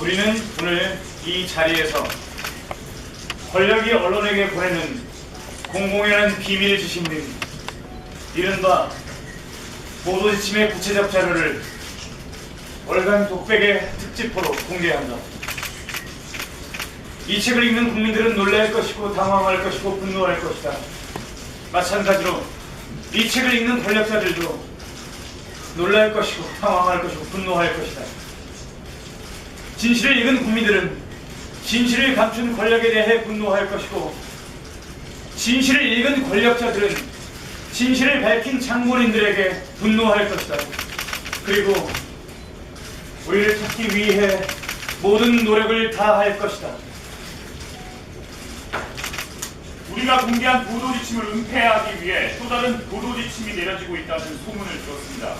우리는 오늘 이 자리에서 권력이 언론에게 보내는 공공연한 비밀 지식 등 이른바 보도지침의 구체적 자료를 월간 독백의 특집으로 공개한다. 이 책을 읽는 국민들은 놀랄 것이고 당황할 것이고 분노할 것이다. 마찬가지로 이 책을 읽는 권력자들도 놀랄 것이고 당황할 것이고 분노할 것이다. 진실을 읽은 국민들은 진실을 감춘 권력에 대해 분노할 것이고 진실을 읽은 권력자들은 진실을 밝힌 장본인들에게 분노할 것이다. 그리고 우리를 찾기 위해 모든 노력을 다할 것이다. 우리가 공개한 보도 지침을 은폐하기 위해 또 다른 보도 지침이 내려지고 있다는 소문을 들었습니다.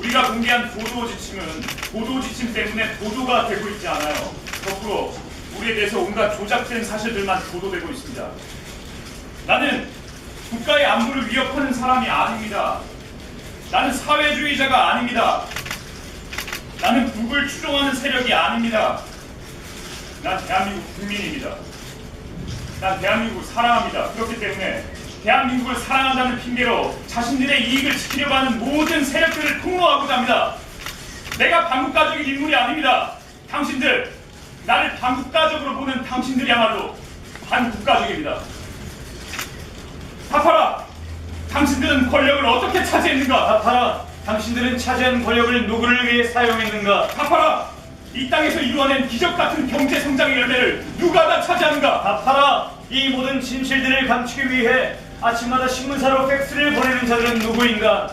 우리가 공개한 보도 지침은 보도 지침 때문에 보도가 되고 있지 않아요. 거꾸로 우리에 대해서 온갖 조작된 사실들만 보도되고 있습니다. 나는 국가의 안보를 위협하는 사람이 아닙니다. 나는 사회주의자가 아닙니다. 나는 북을 추종하는 세력이 아닙니다. 난 대한민국 국민입니다. 난 대한민국을 사랑합니다. 그렇기 때문에 대한민국을 사랑한다는 핑계로 자신들의 이익을 지키려고 하는 모든 세력들을 폭로하고자 합니다. 내가 반국가적인 인물이 아닙니다. 당신들, 나를 반국가적으로 보는 당신들이야말로 반국가적입니다. 답하라! 당신들은 권력을 어떻게 차지했는가? 답하라. 당신들은 차지한 권력을 누구를 위해 사용했는가? 답하라! 이 땅에서 이루어낸 기적 같은 경제 성장의 열매를 누가 다 차지하는가? 답하라. 이 모든 진실들을 감추기 위해 아침마다 신문사로 팩스를 보내는 자들은 누구인가?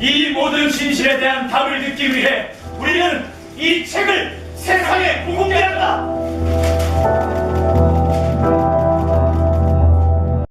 이 모든 진실에 대한 답을 듣기 위해 우리는